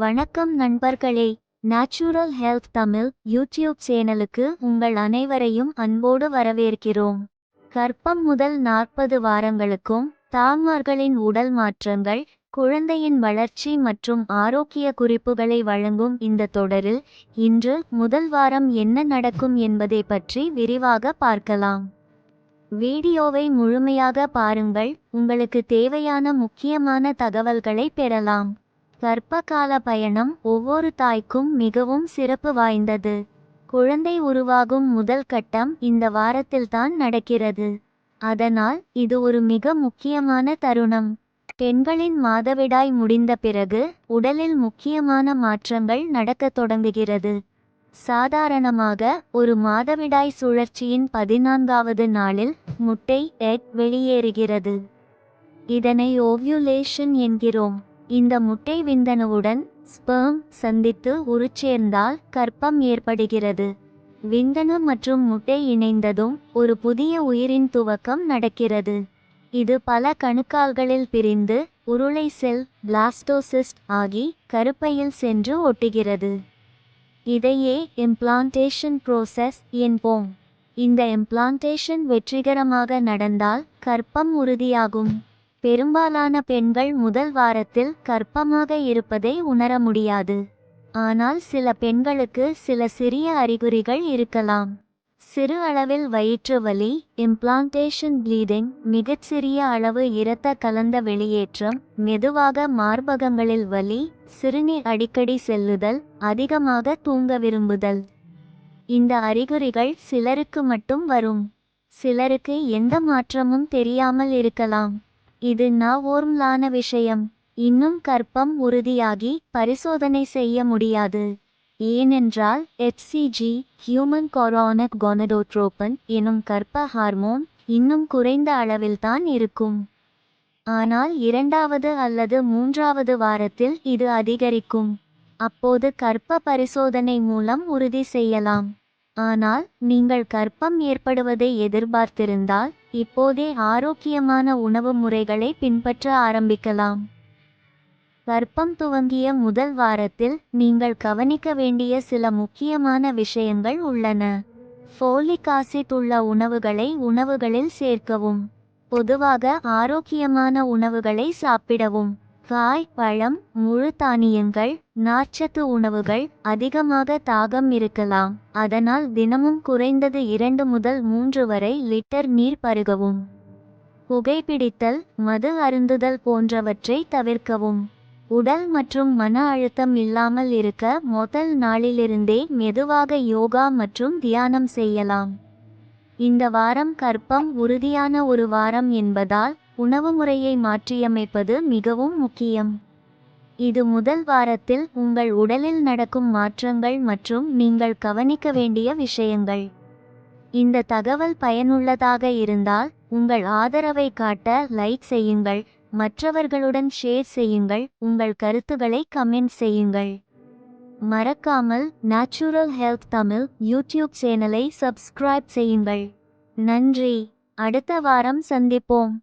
வணக்கம் நண்பர்களே natural health Tamil YouTube சேனலுக்கு உங்கள் அனைவரையும் அன்போடு வரவேற்கிறோம். கர்ப்பம் முதல் நாற்பது வாரங்களுக்கும் தாய்மார்களின் உடல் மாற்றங்கள் குழந்தையின் வளர்ச்சி மற்றும் ஆரோக்கிய குறிப்புகளை வழங்கும் இந்த தொடரில் இன்று முதல் வாரம் என்ன நடக்கும் என்பதை பற்றி விரிவாக பார்க்கலாம். வீடியோவை முழுமையாக பாருங்கள் உங்களுக்கு தேவையான முக்கியமான தகவல்களை பெறலாம். கர்ப்பகால பயணம் ஒவ்வொரு தாய்க்கும் மிகவும் சிறப்பு வாய்ந்தது. குழந்தை உருவாகும் முதல் கட்டம் இந்த வாரத்தில்தான் நடக்கிறது. அதனால் இது ஒரு மிக முக்கியமான தருணம். பெண்களின் மாதவிடாய் முடிந்த பிறகு உடலில் முக்கியமான மாற்றங்கள் நடக்கத் தொடங்குகிறது. சாதாரணமாக ஒரு மாதவிடாய் சுழற்சியின் பதினான்காவது நாளில் முட்டை எக் வெளியேறுகிறது. இதனை ஓவியுலேஷன் என்கிறோம். இந்த முட்டை விந்தணுவுடன் ஸ்பெர்ம் சந்தித்து உருச்சேர்ந்தால் கற்பம் ஏற்படுகிறது. விந்தணு மற்றும் முட்டை இணைந்ததும் ஒரு புதிய உயிரின் துவக்கம் நடக்கிறது. இது பல கணுக்கால்களில் பிரிந்து உருளை செல் பிளாஸ்டோசிஸ்ட் ஆகி கருப்பையில் சென்று ஒட்டுகிறது. இதையே இம்ப்ளான்டேஷன் ப்ரோசஸ் என்போம். இந்த இம்ப்ளான்டேஷன் வெற்றிகரமாக நடந்தால் கற்பம் உறுதியாகும். பெரும்பாலான பெண்கள் முதல் வாரத்தில் கர்ப்பமாக இருப்பதை உணர முடியாது. ஆனால் சில பெண்களுக்கு சில சிறிய அறிகுறிகள் இருக்கலாம். சிறு அளவில் வயிற்று வலி இம்ப்ளான்டேஷன் ப்ளீடிங் மிகச்சிறிய அளவு இரத்த கலந்த வெளியேற்றம் மெதுவாக மார்பகங்களில் வலி சிறுநீர் அடிக்கடி செல்லுதல் அதிகமாக தூங்க விரும்புதல். இந்த அறிகுறிகள் சிலருக்கு மட்டும் வரும். சிலருக்கு எந்த மாற்றமும் தெரியாமல் இருக்கலாம். இது நவோர்ம்லான விஷயம். இன்னும் கர்ப்பம் உறுதியாகி பரிசோதனை செய்ய முடியாது. ஏனென்றால் எச்சிஜி ஹியூமன் கொரோனக் கொனடோட்ரோபன் எனும் கர்ப்ப ஹார்மோன் இன்னும் குறைந்த அளவில்தான் இருக்கும். ஆனால் இரண்டாவது அல்லது மூன்றாவது வாரத்தில் இது அதிகரிக்கும். அப்போது கர்ப்ப பரிசோதனை மூலம் உறுதி செய்யலாம். ஆனால் நீங்கள் கர்ப்பம் ஏற்படுவதை எதிர்பார்த்திருந்தால் இப்போதே ஆரோக்கியமான உணவு முறைகளை பின்பற்ற ஆரம்பிக்கலாம். கர்ப்பம் துவங்கிய முதல் வாரத்தில் நீங்கள் கவனிக்க வேண்டிய சில முக்கியமான விஷயங்கள் உள்ளன. ஃபோலிக் ஆசிட் உள்ள உணவுகளை உணவுகளில் சேர்க்கவும் பொதுவாக ஆரோக்கியமான உணவுகளை சாப்பிடவும். காய் பழம் முழு தானியங்கள் நார்ச்சத்து உணவுகள் அதிகமாக தாகம் இருக்கலாம். அதனால் தினமும் குறைந்தது இரண்டு முதல் மூன்று வரை லிட்டர் நீர் பருகவும். புகைப்பிடித்தல் மது அருந்துதல் போன்றவற்றை தவிர்க்கவும். உடல் மற்றும் மன அழுத்தம் இல்லாமல் இருக்க முதல் நாளிலிருந்தே மெதுவாக யோகா மற்றும் தியானம் செய்யலாம். இந்த வாரம் கற்பம் உறுதியான ஒரு வாரம் என்பதால் உணவு முறையை மாற்றியமைப்பது மிகவும் முக்கியம். இது முதல் வாரத்தில் உங்கள் உடலில் நடக்கும் மாற்றங்கள் மற்றும் நீங்கள் கவனிக்க வேண்டிய விஷயங்கள். இந்த தகவல் பயனுள்ளதாக இருந்தால் உங்கள் ஆதரவை காட்ட லைக் செய்யுங்கள் மற்றவர்களுடன் ஷேர் செய்யுங்கள் உங்கள் கருத்துக்களை கமெண்ட் செய்யுங்கள். மறக்காமல் நேச்சுரல் ஹெல்த் தமிழ் யூடியூப் சேனலை சப்ஸ்கிரைப் செய்யுங்கள். நன்றி அடுத்த வாரம் சந்திப்போம்.